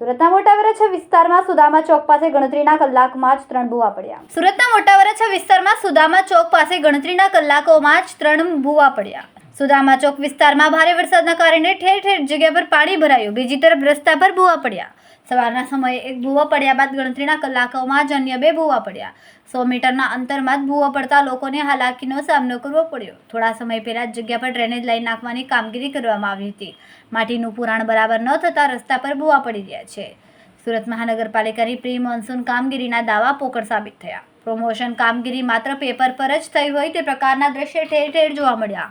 સુરતના મોટા વરછા વિસ્તારમાં સુદામા ચોક પાસે ગણતરીના કલાકમાં જ ત્રણ ભૂવા પડ્યા. સુરતના મોટા વરછા વિસ્તારમાં સુદામા ચોક પાસે ગણતરીના કલાકોમાં જ ત્રણ ભૂવા પડ્યા. સુદામા ચોક વિસ્તારમાં ભારે વરસાદના કારણે ઠેર ઠેર જગ્યા પર પાણી ભરાયું. બીજી તરફ રસ્તા પર ભૂવા પડ્યા. સવારના સમયે એક ભૂવા પડ્યા બાદ ગણતરીના કલાકોમાં જ અન્ય બે ભૂવા પડ્યા. સો મીટરના અંતરમાં જ ભૂવા પડતા લોકોને હાલાકીનો સામનો કરવો પડ્યો. થોડા સમય પહેલાં જ જગ્યા પર ડ્રેનેજ લાઈન નાખવાની કામગીરી કરવામાં આવી હતી. માટીનું પુરાણ બરાબર ન થતાં રસ્તા પર ભૂવા પડી રહ્યા છે. સુરત મહાનગરપાલિકાની પ્રી મોન્સૂન કામગીરીના દાવા પોકળ સાબિત થયા. પ્રમોશન કામગીરી માત્ર પેપર પર જ થઈ હોય તે પ્રકારના દ્રશ્ય ઠેર ઠેર જોવા મળ્યા.